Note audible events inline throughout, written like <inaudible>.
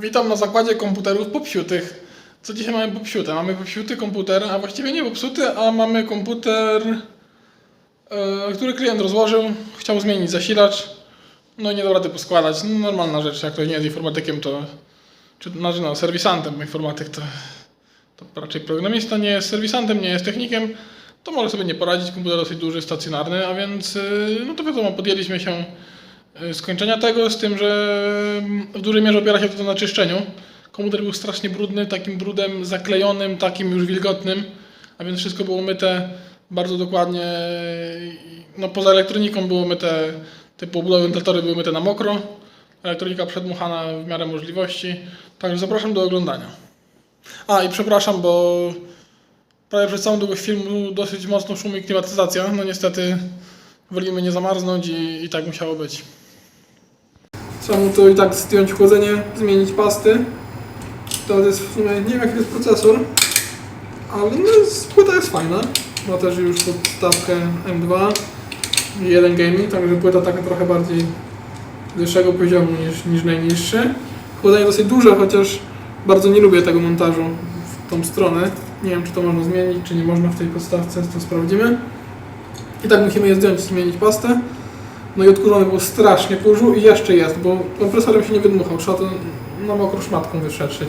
Witam na zakładzie komputerów popsiutych. Co dzisiaj mamy popsiute? Mamy popsiuty komputer, a właściwie nie popsuty, a mamy komputer, e, który klient rozłożył, chciał zmienić zasilacz, no i nie dał rady poskładać. No, normalna rzecz, jak ktoś nie jest informatykiem, to, czy znaczy no, serwisantem, informatyk to, to raczej programista, nie jest serwisantem, nie jest technikiem, to może sobie nie poradzić, komputer dosyć duży, stacjonarny, a więc, y, no to wiadomo, podjęliśmy się skończenia tego, z tym, że mm, w dużej mierze opiera się to na czyszczeniu. Komputer był strasznie brudny, takim brudem zaklejonym, takim już wilgotnym, a więc wszystko było myte bardzo dokładnie. No poza elektroniką było myte, typu obudowy wentylatory były myte na mokro, elektronika przedmuchana w miarę możliwości. Także zapraszam do oglądania. A i przepraszam, bo prawie przez całą długość filmu dosyć mocno szumi klimatyzacja. No niestety wolimy nie zamarznąć i, i tak musiało być. Trzeba mu to i tak zdjąć chłodzenie, zmienić pasty. To jest w sumie, nie wiem jaki jest procesor, ale no płyta jest fajna. Ma też już podstawkę M2 i jeden gaming, także płyta taka trochę bardziej wyższego poziomu niż, niż najniższy. Chłodzenie dosyć duże, chociaż bardzo nie lubię tego montażu w tą stronę. Nie wiem, czy to można zmienić, czy nie można w tej podstawce, to sprawdzimy. I tak musimy je zdjąć, zmienić pastę. No i odkurzony był strasznie kurzu i jeszcze jest, bo kompresorem się nie wydmuchał. Trzeba to na mokro szmatką wyprzetrzyć.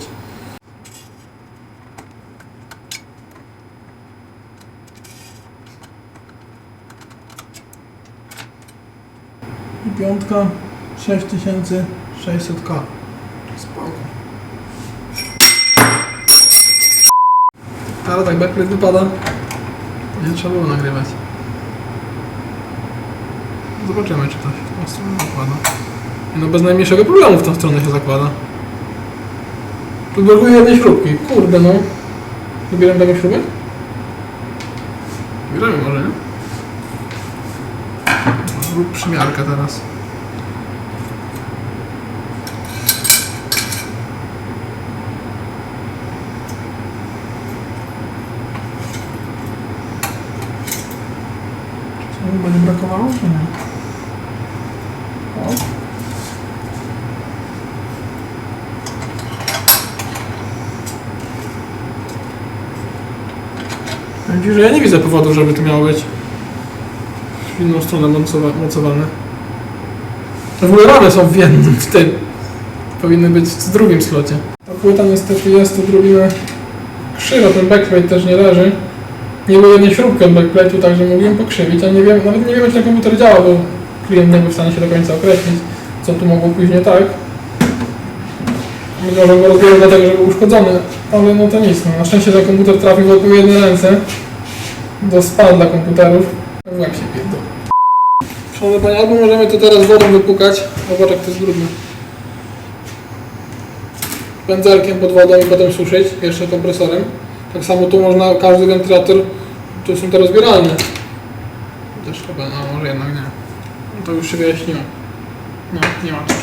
I piątka 6600K. Spoko. Ale tak backplate wypada. Nie trzeba było nagrywać. Zobaczymy, czy to się w tą stronę zakłada. No bez najmniejszego problemu w tą stronę się zakłada. Tu brakuje jednej śrubki. Kurde no. Wybieram taką śrubę? Bierzemy może, nie? Zrób przymiarkę teraz. Będzie brakowało, czy nie? O. Powiem że ja nie widzę powodu, żeby to miało być w inną stronę mocowa- mocowane. W ogóle ramy są w jednym, w tym. Powinny być w drugim slocie. Ta płyta niestety jest odrobinę krzywa, ten backplate też nie leży. Nie było jednej śrubki od backplate'u, także mogłem pokrzywić, a nie wiem, nawet nie wiem, czy ten komputer działa, bo klient nie był w stanie się do końca określić, co tu mogło pójść nie tak. Może go rozbierał dlatego, że był uszkodzony, ale no to nic. No. Na szczęście ten komputer trafił w odpowiednie ręce do spa dla komputerów. W łeb się pierdol. Szanowny Panie, albo możemy to teraz wodą wypukać, zobacz jak to jest brudne. Pędzelkiem pod wodą i potem suszyć, jeszcze kompresorem. Tak samo tu można, każdy wentylator, tu są te rozbieralne. Też chyba, a może jednak nie. No to już się wyjaśniło. No, nie ma tu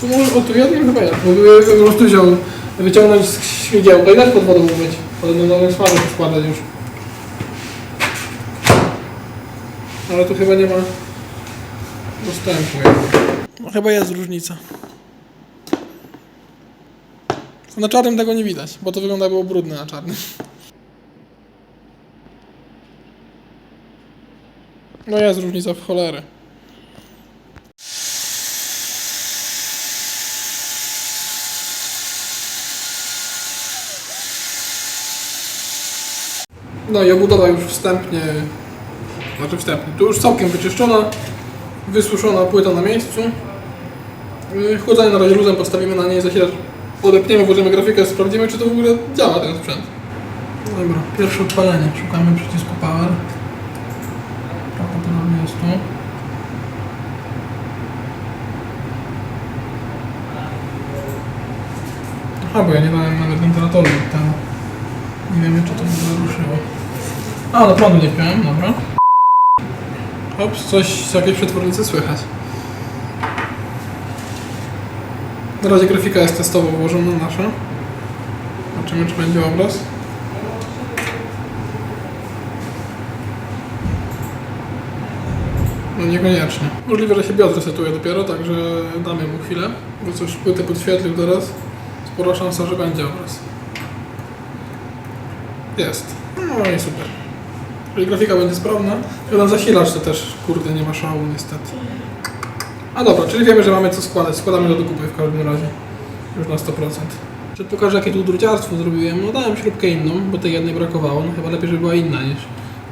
Tu może, o tu jednym chyba jest, bo by po prostu wziął, wyciągnąć z śmigiełka i dać pod wodą umyć. Potem na nowym smażu składać już. Ale tu chyba nie ma dostępu. No chyba jest różnica. Na czarnym tego nie widać, bo to wygląda było brudne na czarnym. No jest różnica w cholerę. No i obudowa już wstępnie, znaczy wstępnie, tu już całkiem wyczyszczona, wysuszona płyta na miejscu. Yy, Chłodzenie na razie luzem postawimy na niej zasilacz. Odepniemy, włożymy grafikę, sprawdzimy czy to w ogóle działa ten sprzęt. Dobra, pierwsze odpalenie. Szukamy przycisku power. Prawdopodobnie jest tu. Aha, bo ja nie dałem nawet wentylatoru od temu. Nie wiem, czy to w ruszyło. A, no prądu nie wpiąłem, dobra. Ops, coś z jakiejś przetwornicy słychać. Na razie grafika jest testowo włożona nasza. Zobaczymy, czy będzie obraz. No niekoniecznie. Możliwe, że się biod resetuje dopiero, także damy mu chwilę. Bo coś płytę podświetlił teraz. Spora szansa, że będzie obraz. Jest. No i super. Jeżeli grafika będzie sprawna, ten zasilacz to też, kurde, nie ma szału niestety. A dobra, czyli wiemy, że mamy co składać. Składamy to do kupy w każdym razie. Już na 100%. Czy pokażę, jakie tu druciarstwo zrobiłem? No dałem śrubkę inną, bo tej jednej brakowało. No chyba lepiej, żeby była inna niż,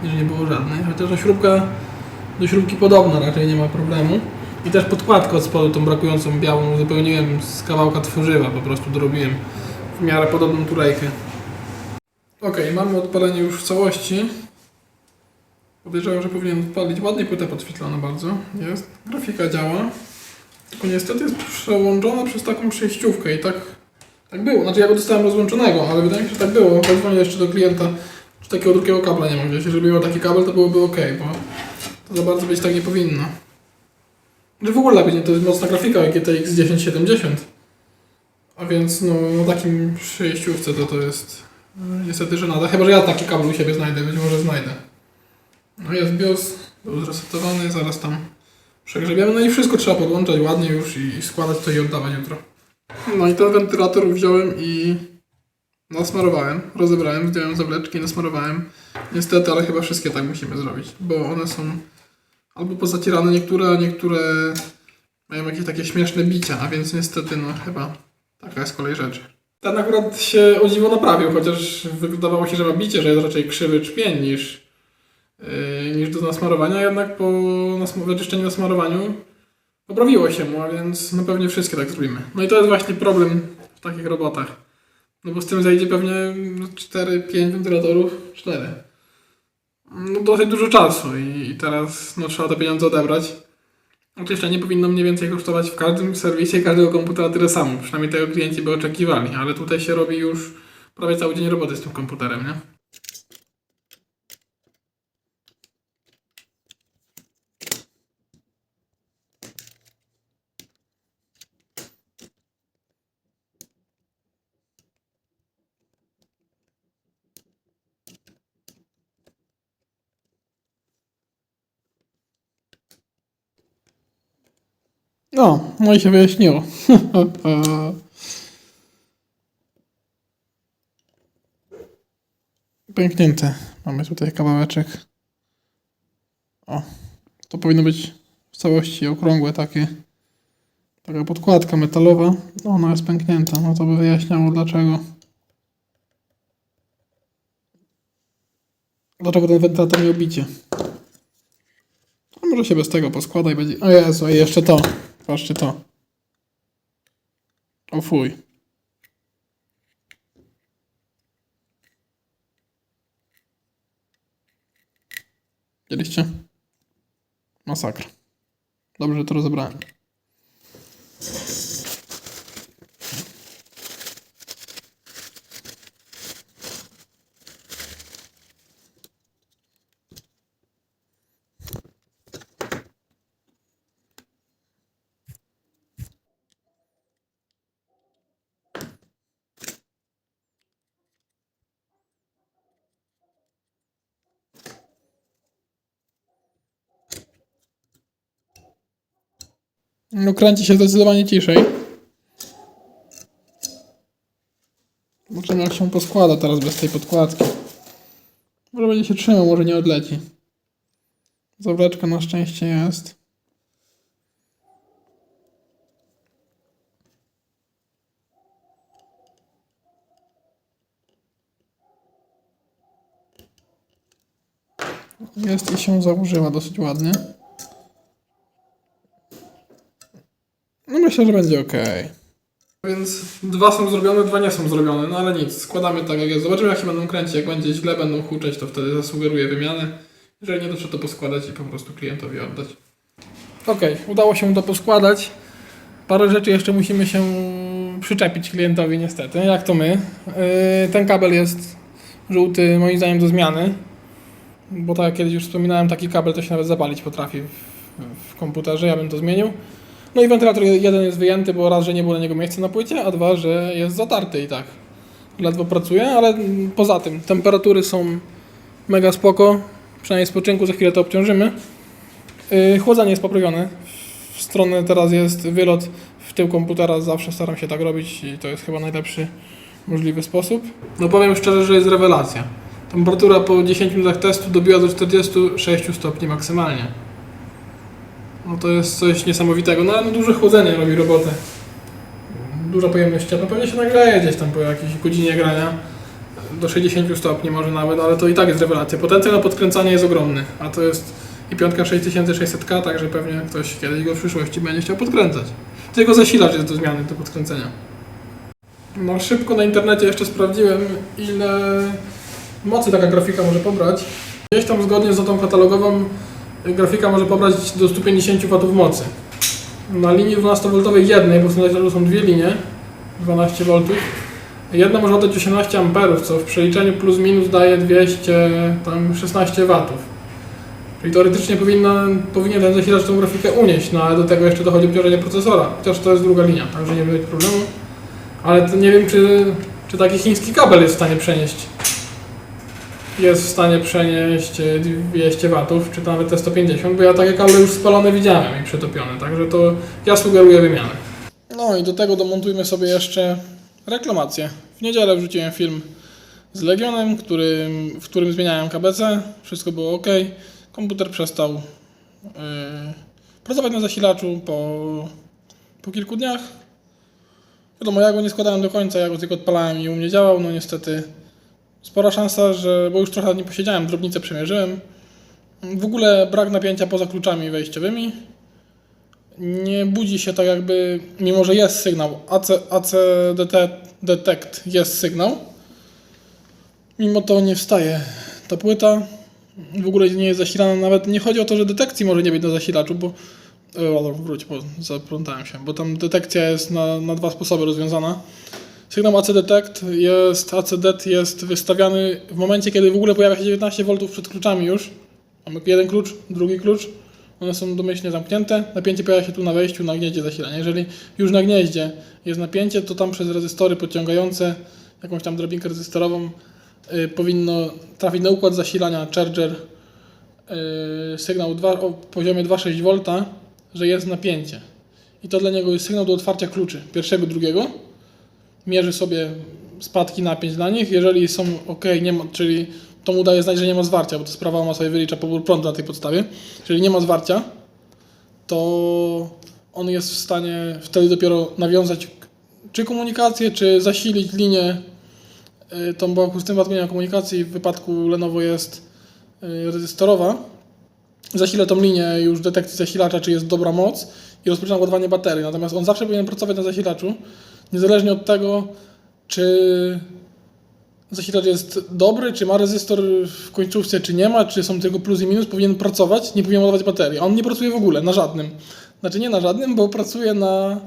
niż nie było żadnej. Chociaż no, śrubka do śrubki podobna, raczej nie ma problemu. I też podkładkę od spodu, tą brakującą białą, uzupełniłem z kawałka tworzywa, po prostu dorobiłem w miarę podobną tulejkę. Ok, mamy odpalenie już w całości. Podejrzewam, że powinien odpalić ładnie płytę podświetlona bardzo. Jest. Grafika działa. Tylko niestety jest przełączona przez taką przejściówkę i tak, tak było. Znaczy ja go dostałem rozłączonego, ale wydaje mi się, że tak było. Zadzwonię jeszcze do klienta, czy takiego drugiego kabla nie ma gdzieś. Jeżeli miał taki kabel, to byłoby ok, bo to za bardzo być tak nie powinno. Że w ogóle to jest mocna grafika GTX 1070. A więc no, na takim przejściówce to to jest e, niestety żenada. Chyba, że ja taki kabel u siebie znajdę, być może znajdę. No jest BIOS, był zresetowany, zaraz tam przegrzebiemy. No i wszystko trzeba podłączać ładnie już i, składać to i oddawać jutro. No i ten wentylator wziąłem i nasmarowałem, rozebrałem, zdjąłem zawleczki, nasmarowałem. Niestety, ale chyba wszystkie tak musimy zrobić, bo one są albo pozacierane niektóre, a niektóre mają jakieś takie śmieszne bicia, a więc niestety, no chyba taka jest kolej rzeczy. Ten akurat się o dziwo naprawił, chociaż wydawało się, że ma bicie, że jest raczej krzywy czpień niż, niż do nasmarowania, jednak po wyczyszczeniu nasmarowaniu poprawiło się mu, a więc no pewnie wszystkie tak zrobimy. No i to jest właśnie problem w takich robotach. No bo z tym zajdzie pewnie 4-5 wentylatorów, 4. No dosyć dużo czasu i, i teraz no, trzeba te pieniądze odebrać. Określenie powinno mniej więcej kosztować w każdym serwisie każdego komputera tyle samo. Przynajmniej tego klienci by oczekiwali, ale tutaj się robi już prawie cały dzień roboty z tym komputerem, nie? No, no i się wyjaśniło. <laughs> Pęknięte. Mamy tutaj kawałeczek. O, to powinno być w całości okrągłe takie. Taka podkładka metalowa. No, ona jest pęknięta. No to by wyjaśniało dlaczego. Dlaczego ten wentylator miał bicie. A może się bez tego poskłada i będzie... O Jezu, i jeszcze to. Patrzcie to. O fuj. Widzieliście? Masakra. Dobrze, to rozebrałem. No kręci się zdecydowanie ciszej. Zobaczymy jak się poskłada teraz bez tej podkładki. Może będzie się trzymał, może nie odleci. Zawleczka na szczęście jest. Jest i się założyła dosyć ładnie. No myślę, że będzie ok. Więc dwa są zrobione, dwa nie są zrobione, no ale nic, składamy tak jak jest. Zobaczymy jak się będą kręcić, jak będzie źle, będą huczeć, to wtedy zasugeruję wymianę. Jeżeli nie, to trzeba to poskładać i po prostu klientowi oddać. Ok, udało się to poskładać. Parę rzeczy jeszcze musimy się przyczepić klientowi niestety, jak to my. Yy, ten kabel jest żółty moim zdaniem do zmiany. Bo tak jak kiedyś już wspominałem, taki kabel to się nawet zapalić potrafi w, w komputerze, ja bym to zmienił. No i wentylator jeden jest wyjęty, bo raz, że nie było na niego miejsca na płycie, a dwa, że jest zatarty i tak. Ledwo pracuje, ale poza tym temperatury są mega spoko. Przynajmniej spoczynku za chwilę to obciążymy. Yy, chłodzenie jest poprawione. W stronę teraz jest wylot w tył komputera, zawsze staram się tak robić i to jest chyba najlepszy możliwy sposób. No powiem szczerze, że jest rewelacja. Temperatura po 10 minutach testu dobiła do 46 stopni maksymalnie. No to jest coś niesamowitego. No ale no duże chłodzenie robi robotę. Duża pojemność ciepła. Pewnie się nagrzeje gdzieś tam po jakiejś godzinie grania. Do 60 stopni może nawet, ale to i tak jest rewelacja. Potencjał na podkręcanie jest ogromny, a to jest i piątka 6600K, także pewnie ktoś kiedyś go w przyszłości będzie chciał podkręcać. Tylko zasilacz jest do zmiany, do podkręcenia. No szybko na internecie jeszcze sprawdziłem, ile mocy taka grafika może pobrać. Gdzieś tam zgodnie z notą katalogową grafika może pobrać do 150 W mocy. Na linii 12V jednej, bo są dwie linie, 12 V. Jedna może oddać 18 A, co w przeliczeniu plus minus daje 216 W. Czyli teoretycznie powinna, powinien ten zasilacz tą grafikę unieść, no ale do tego jeszcze dochodzi obciążenie procesora, chociaż to jest druga linia, także nie będzie problemu. Ale nie wiem, czy, czy taki chiński kabel jest w stanie przenieść. Jest w stanie przenieść e, 200 watów, czy nawet te 150, bo ja takie kable już spalone widziałem i przetopione, także to ja sugeruję wymianę. No i do tego domontujmy sobie jeszcze reklamację. W niedzielę wrzuciłem film z Legionem, w którym zmieniałem KBC, wszystko było ok. Komputer przestał yy, pracować na zasilaczu po, po kilku dniach. Wiadomo, ja go nie składałem do końca, ja go tylko odpalałem i u mnie działał. No niestety spora szansa, że, bo już trochę nim posiedziałem, drobnicę przemierzyłem. W ogóle brak napięcia poza kluczami wejściowymi. Nie budzi się tak jakby, mimo że jest sygnał, AC, AC detect jest sygnał. Mimo to nie wstaje ta płyta. W ogóle nie jest zasilana, nawet nie chodzi o to, że detekcji może nie być na zasilaczu, bo e, wróć, bo zaplątałem się, bo tam detekcja jest na, na dwa sposoby rozwiązana. Sygnał AC detect jest, AC det jest wystawiany w momencie, kiedy w ogóle pojawia się 19 V przed kluczami już. Mamy jeden klucz, drugi klucz. One są domyślnie zamknięte. Napięcie pojawia się tu na wejściu na gnieździe zasilania. Jeżeli już na gnieździe jest napięcie, to tam przez rezystory podciągające jakąś tam drabinkę rezystorową y, powinno trafić na układ zasilania charger y, sygnał 2, o poziomie 2,6 V, że jest napięcie. I to dla niego jest sygnał do otwarcia kluczy pierwszego, drugiego. Mierzy sobie spadki napięć dla nich. Jeżeli są ok, nie ma, czyli to mu daje znać, że nie ma zwarcia, bo to sprawa ma sobie wylicza pobór prądu na tej podstawie. Jeżeli nie ma zwarcia, to on jest w stanie wtedy dopiero nawiązać czy komunikację, czy zasilić linię y, tą, bo tym zmienia komunikacji w wypadku Lenovo jest y, rezystorowa. Zasila tą linię już detekcji zasilacza, czy jest dobra moc i rozpoczyna ładowanie baterii. Natomiast on zawsze powinien pracować na zasilaczu, niezależnie od tego, czy zasilacz jest dobry, czy ma rezystor w końcówce, czy nie ma, czy są tylko plus i minus, powinien pracować, nie powinien ładować baterii. A On nie pracuje w ogóle, na żadnym. Znaczy nie na żadnym, bo pracuje na,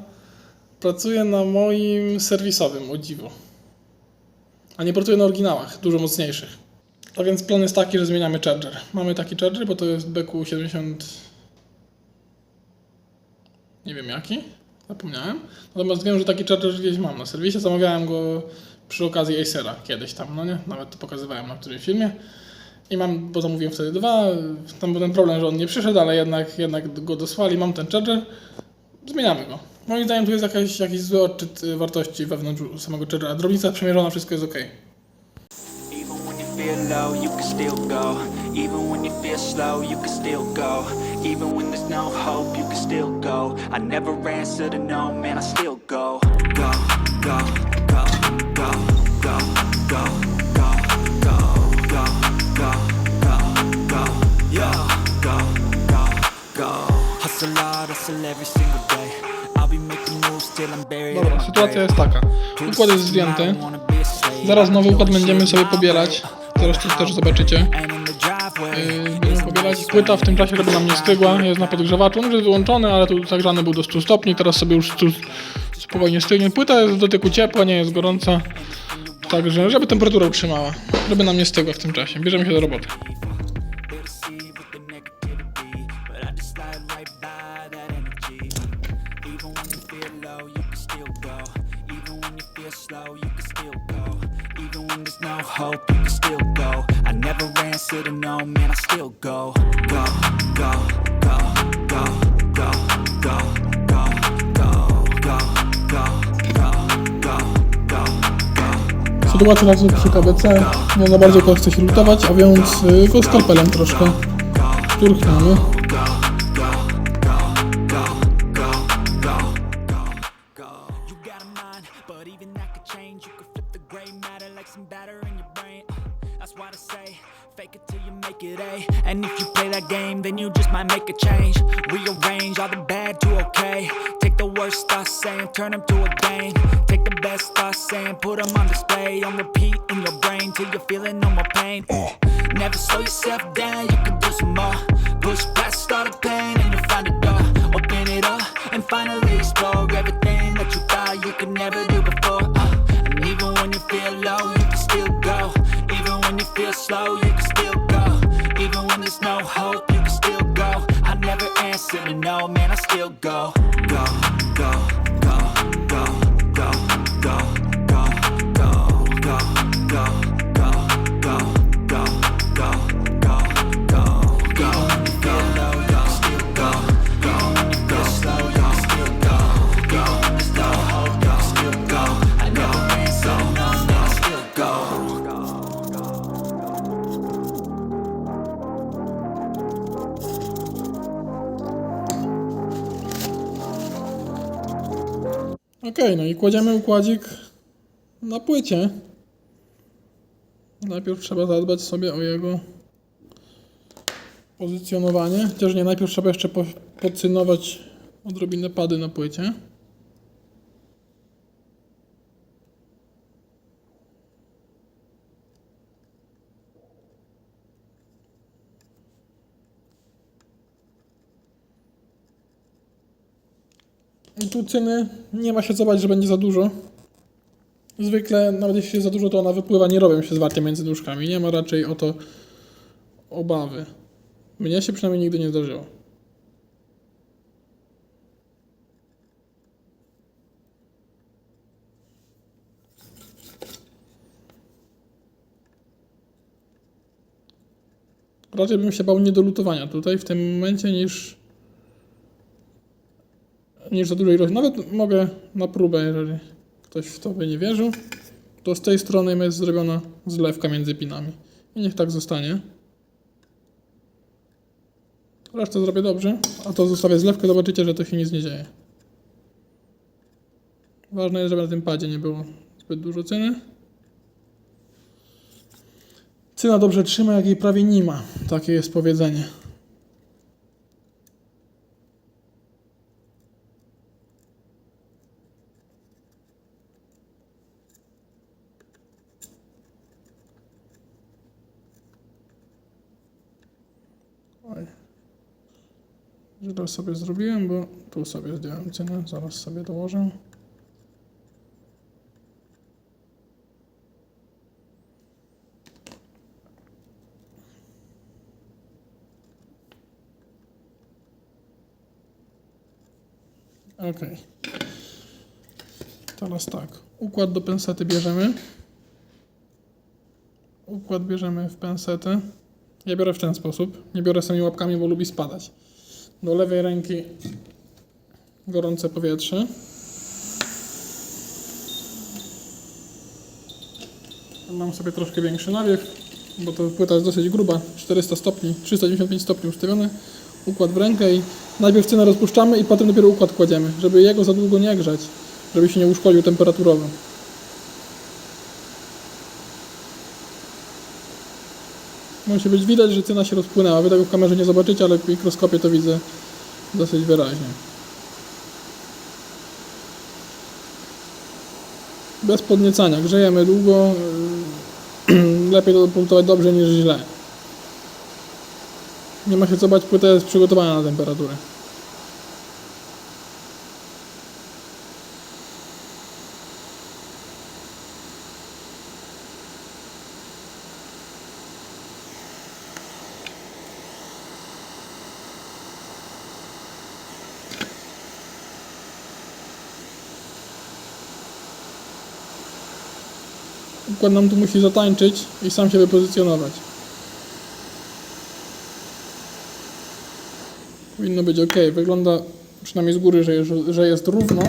pracuje na moim serwisowym, o dziwo. A nie pracuje na oryginałach, dużo mocniejszych. A więc plan jest taki, że zmieniamy charger. Mamy taki charger, bo to jest BQ70... Nie wiem jaki, zapomniałem. Natomiast wiem, że taki charger gdzieś mam na serwisie. Zamawiałem go przy okazji Acera kiedyś tam, no nie? Nawet to pokazywałem na którymś filmie. I mam, bo zamówiłem wtedy dwa, tam był ten problem, że on nie przyszedł, ale jednak, jednak go dosłali, mam ten charger, zmieniamy go. Moim zdaniem tu jest jakaś, jakiś zły odczyt y, wartości wewnątrz samego chargera. Drobnica przemierzona, wszystko jest ok. Even when you feel low, you can still go. Even when you feel slow, you can still go. Even when there's no hope, you can still go. I never answer to no, man, I still go. Go, go, go, go, go, go, go, go, go, go, go, go, yo, go, go, go. Hustle hard, hustle every single day. I'll be making moves till I'm buried Dobra, sytuacja jest taka. Układ jest zdjęty. Zaraz nowy układ będziemy sobie pobierać. Zaraz to też zobaczycie. Będziemy pobierać. Płyta w tym czasie robi nam nie stygła, jest na podgrzewaczu. On już jest wyłączony, ale tu zagrzany był do 100 stopni, teraz sobie już 100 spokojnie stygnie. Płyta jest w dotyku ciepła, nie jest gorąca. Także, żeby temperatura utrzymała. Żeby nam nie stygła w tym czasie. Bierzemy się do roboty. Slow, you can still go. Even when there's no hope, you can still go. I never answered to no, man, I still go, go, go, go, go, go, go, go, go, go, go, go, go, go, go. Sytuacja raczej przy KBC, nie za bardzo go chce się lutować, a więc go skalpelem troszkę turchnęły. In your brain till you're feeling no more pain. Uh, Never slow yourself down, you can do some more. Push past all the pain and you'll find a door. Open it up and finally explore everything that you thought you could never do before. Uh, and even when you feel low, you can still go. Even when you feel slow, you can still go. Even when there's no hope, you can still go. I never answer to no, man, I still. Go, Okej, no i kładziemy układzik na płycie. Najpierw trzeba zadbać sobie o jego pozycjonowanie. Chociaż nie, najpierw trzeba jeszcze po, podcynować odrobinę pady na płycie. I tu cyny nie ma się co bać, że będzie za dużo. Zwykle, nawet jeśli jest za dużo, to ona wypływa, nie robią się zwarcie między nóżkami. Nie ma raczej o to obawy. Mnie się przynajmniej nigdy nie zdarzyło. Raczej bym się bał niedolutowania tutaj w tym momencie niż niż za dużej ilości. Nawet mogę na próbę, jeżeli ktoś w to by nie wierzył, to z tej strony jest zrobiona zlewka między pinami. I niech tak zostanie. Resztę zrobię dobrze, a to zostawię zlewkę, zobaczycie, że to się nic nie dzieje. Ważne jest, żeby na tym padzie nie było zbyt dużo cyny. Cyna dobrze trzyma, jak jej prawie nie ma. Takie jest powiedzenie. Źle sobie zrobiłem, bo tu sobie zdjąłem cenę, zaraz sobie dołożę. Ok. Teraz tak. Układ do pensety bierzemy. Układ bierzemy w pensetę. Ja biorę w ten sposób. Nie biorę samymi łapkami, bo lubi spadać. Do lewej ręki gorące powietrze. Mam sobie troszkę większy nawiew, bo to płyta jest dosyć gruba. 400 stopni, 395 stopni ustawione. Układ w rękę i najpierw cynę rozpuszczamy i potem dopiero układ kładziemy, żeby jego za długo nie grzać, żeby się nie uszkodził temperaturowo. Musi być widać, że cyna się rozpłynęła. Wy tego w kamerze nie zobaczycie, ale w mikroskopie to widzę dosyć wyraźnie. Bez podniecania. Grzejemy długo. <clears throat> Lepiej to punktować dobrze niż źle. Nie ma się co bać, płyta jest przygotowana na temperaturę. przykład nam tu musi zatańczyć i sam się wypozycjonować. Powinno być ok. Wygląda przynajmniej z góry, że jest, że jest równo.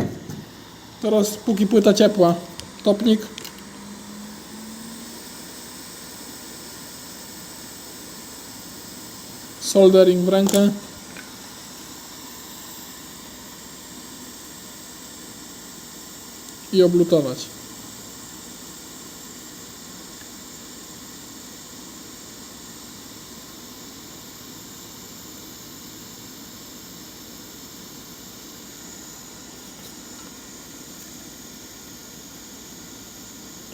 Teraz póki płyta ciepła, topnik. Soldering w rękę. i oblutować.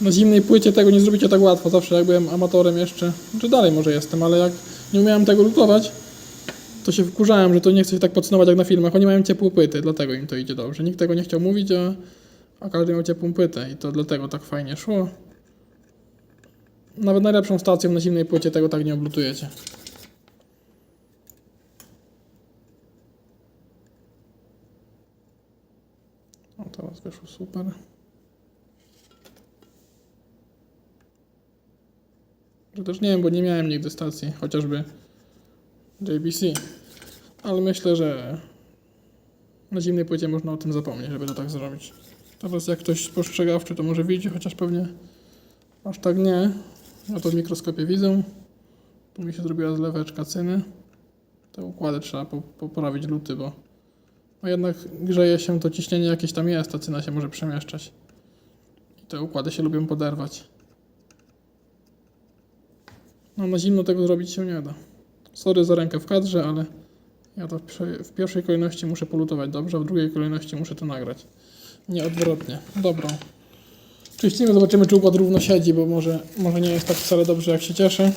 Na zimnej płycie tego nie zrobicie tak łatwo. Zawsze jak byłem amatorem jeszcze, czy dalej może jestem, ale jak nie umiałem tego lutować, to się wkurzałem, że to nie chce się tak podsumować jak na filmach. Oni mają ciepłe płyty, dlatego im to idzie dobrze. Nikt tego nie chciał mówić, a, a każdy miał ciepłą płytę i to dlatego tak fajnie szło. Nawet najlepszą stacją na zimnej płycie tego tak nie oblutujecie. O, teraz wyszło super. Że też nie wiem, bo nie miałem nigdy stacji, chociażby JBC. Ale myślę, że na zimnej płycie można o tym zapomnieć, żeby to tak zrobić. Teraz jak ktoś spostrzegawczy, to może widzi, chociaż pewnie aż tak nie. Ja to w mikroskopie widzę. Tu mi się zrobiła zleweczka cyny. Te układy trzeba po, poprawić luty, bo no jednak grzeje się, to ciśnienie jakieś tam jest, ta cyna się może przemieszczać. I te układy się lubią poderwać. No na zimno tego zrobić się nie da. Sorry za rękę w kadrze, ale ja to w pierwszej, kolejności muszę polutować dobrze, a w drugiej kolejności muszę to nagrać. Nie odwrotnie. Dobra. Czyścimy, zobaczymy czy układ równo siedzi, bo może, może nie jest tak wcale dobrze jak się cieszy.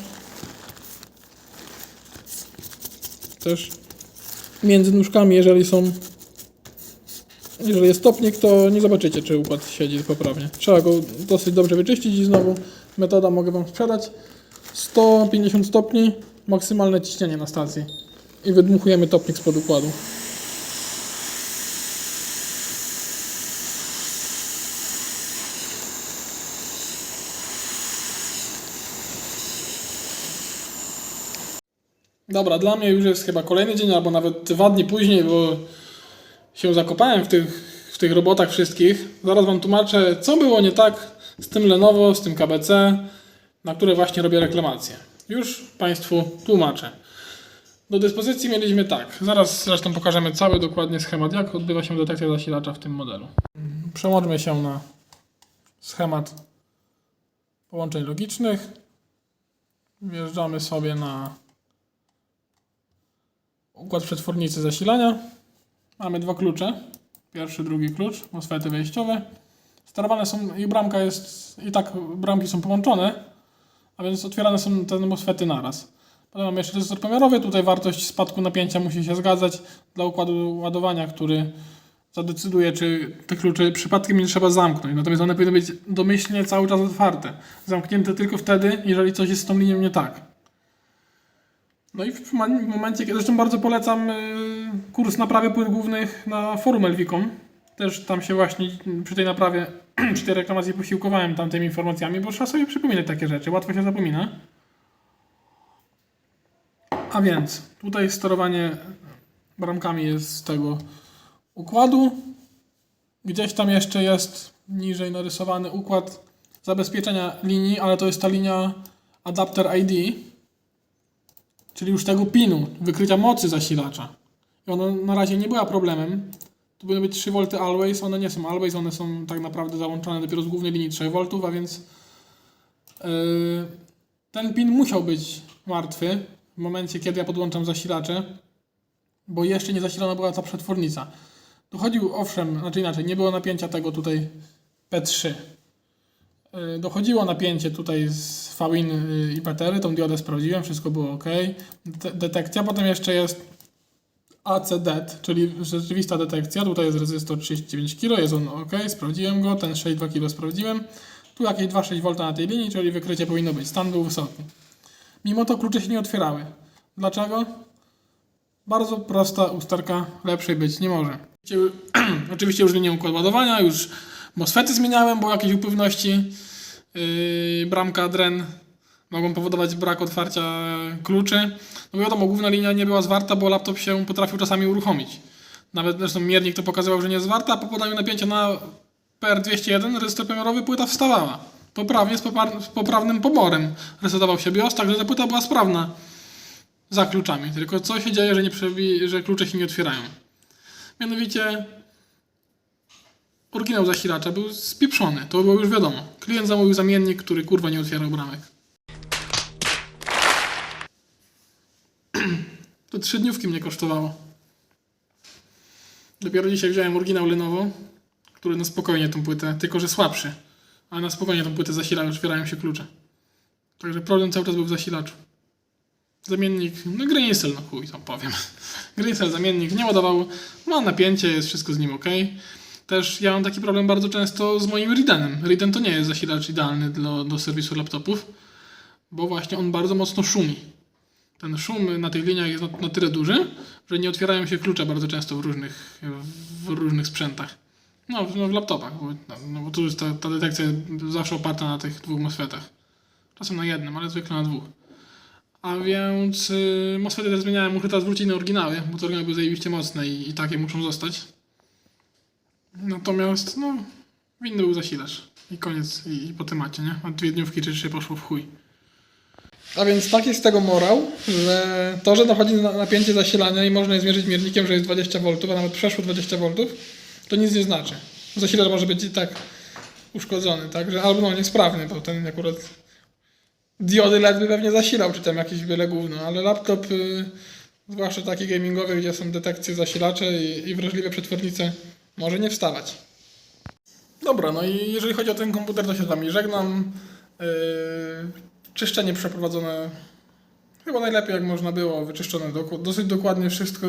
Też między nóżkami, jeżeli są jeżeli jest topnik, to nie zobaczycie, czy układ siedzi poprawnie. Trzeba go dosyć dobrze wyczyścić i znowu metoda mogę Wam sprzedać. 150 stopni, maksymalne ciśnienie na stacji. I wydmuchujemy topnik spod układu. Dobra, dla mnie już jest chyba kolejny dzień, albo nawet dwa dni później, bo się zakopałem w tych, w tych robotach wszystkich. Zaraz Wam tłumaczę, co było nie tak z tym Lenovo, z tym KBC, na które właśnie robię reklamację. Już Państwu tłumaczę. Do dyspozycji mieliśmy tak. Zaraz zresztą pokażemy cały dokładnie schemat, jak odbywa się detekcja zasilacza w tym modelu. Przełączmy się na schemat połączeń logicznych. Wjeżdżamy sobie na układ przetwornicy zasilania. Mamy dwa klucze. Pierwszy, drugi klucz, MOSFETy wejściowe. Sterowane są i bramka jest, i tak bramki są połączone, a więc otwierane są te MOSFETy naraz. Potem mamy jeszcze rezystor pomiarowy. Tutaj wartość spadku napięcia musi się zgadzać dla układu ładowania, który zadecyduje, czy te klucze przypadkiem nie trzeba zamknąć. Natomiast one powinny być domyślnie cały czas otwarte. Zamknięte tylko wtedy, jeżeli coś jest z tą linią nie tak. No i w momencie, kiedy zresztą bardzo polecam y, kurs naprawy płyt głównych na forum Elwicom. Też tam się właśnie przy tej naprawie, <clears throat> przy tej reklamacji posiłkowałem tam tymi informacjami, bo trzeba sobie przypominać takie rzeczy, łatwo się zapomina. A więc tutaj sterowanie bramkami jest z tego układu. Gdzieś tam jeszcze jest niżej narysowany układ zabezpieczenia linii, ale to jest ta linia adapter ID, czyli już tego pinu, wykrycia mocy zasilacza. I ona na razie nie była problemem. Tu powinny być 3 V always, one nie są always, one są tak naprawdę załączone dopiero z głównej linii 3 V, a więc yy, ten pin musiał być martwy w momencie, kiedy ja podłączam zasilacze, bo jeszcze nie zasilana była ta przetwornica. Dochodził, owszem, znaczy inaczej, nie było napięcia tego tutaj P3. Yy, Dochodziło napięcie tutaj z V-in i batery, tą diodę sprawdziłem, wszystko było ok. De- detekcja, potem jeszcze jest ACDET, czyli rzeczywista detekcja. Tutaj jest rezystor 39 kg, jest on ok, sprawdziłem go, ten 6,2 kg sprawdziłem. Tu jakieś 2,6 V na tej linii, czyli wykrycie powinno być, stan był wysoki. Mimo to klucze się nie otwierały. Dlaczego? Bardzo prosta usterka, lepszej być nie może. Oczywiście już zmieniłem układ ładowania, już MOSFETy zmieniałem, bo jakieś upływności yy, bramka dren mogą powodować brak otwarcia kluczy. No wiadomo, główna linia nie była zwarta, bo laptop się potrafił czasami uruchomić. Nawet zresztą miernik to pokazywał, że nie jest zwarta, a po podaniu napięcia na PR201 rezystor pomiarowy płyta wstawała. Poprawnie, z, z poprawnym poborem resetował się BIOS, także ta płyta była sprawna. za kluczami. Tylko co się dzieje, że, nie przebi- że klucze się nie otwierają? Mianowicie oryginał zasilacza był spieprzony. To było już wiadomo. Klient zamówił zamiennik, który kurwa nie otwierał bramek. To trzy dniówki mnie kosztowało. Dopiero dzisiaj wziąłem oryginał Lenovo, który na spokojnie tą płytę, tylko że słabszy, ale na spokojnie tą płytę zasila, już otwierają się klucze. Także problem cały czas był w zasilaczu. Zamiennik, no Greencell, no chuj tam powiem. <laughs> Greencell zamiennik nie ładował, ma napięcie, jest wszystko z nim ok. Też ja mam taki problem bardzo często z moim Ridenem. Riden to nie jest zasilacz idealny do, do serwisu laptopów, bo właśnie on bardzo mocno szumi. Ten szum na tych liniach jest na, tyle duży, że nie otwierają się klucze bardzo często w różnych, w różnych sprzętach. No, no, w laptopach, bo, no, bo tu jest ta, ta detekcja zawsze oparta na tych dwóch MOSFETach. Czasem na jednym, ale zwykle na dwóch. A więc y, MOSFETy też zmieniałem, muszę teraz wrócić na oryginały, bo te oryginały były zajebiście mocne i, i takie muszą zostać. Natomiast, no, winny był zasilacz. I koniec, i, i po temacie, nie? A dwie dniówki czy trzy poszło w chuj. A więc taki jest tego morał, że to, że dochodzi na napięcie zasilania i można je zmierzyć miernikiem, że jest 20 V, a nawet przeszło 20 V, to nic nie znaczy. Zasilacz może być i tak uszkodzony, tak? Że, albo no niesprawny, bo ten akurat diody LED by pewnie zasilał, czy tam jakieś byle gówno, ale laptop, y, zwłaszcza taki gamingowy, gdzie są detekcje zasilacze i, i wrażliwe przetwornice, może nie wstawać. Dobra, no i jeżeli chodzi o ten komputer, to się z Wami żegnam. Yy, czyszczenie przeprowadzone chyba najlepiej jak można było, wyczyszczone doku- dosyć dokładnie wszystko.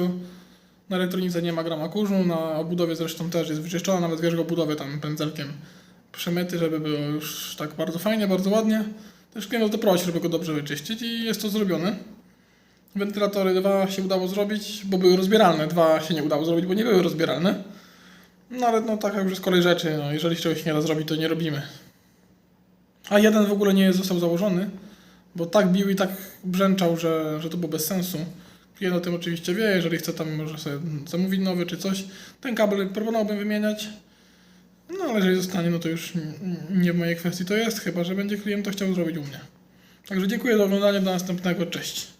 Na elektronice nie ma grama kurzu, na obudowie zresztą też jest wyczyszczona, nawet wierzch obudowy tam pędzelkiem przemyty, żeby było już tak bardzo fajnie, bardzo ładnie. Też klient doprowadzi, żeby go dobrze wyczyścić i jest to zrobione. Wentylatory dwa się udało zrobić, bo były rozbieralne, dwa się nie udało zrobić, bo nie były rozbieralne. No ale no tak jak już jest kolej rzeczy, no jeżeli czegoś nie da zrobić, to nie robimy. A jeden w ogóle nie został założony, bo tak bił i tak brzęczał, że, że to było bez sensu. Klient o tym oczywiście wie, jeżeli chce tam może sobie zamówić nowy czy coś. Ten kabel proponowałbym wymieniać. No ale jeżeli zostanie, no to już nie w mojej kwestii to jest, chyba że będzie klient to chciał zrobić u mnie. Także dziękuję za oglądanie, do następnego, cześć.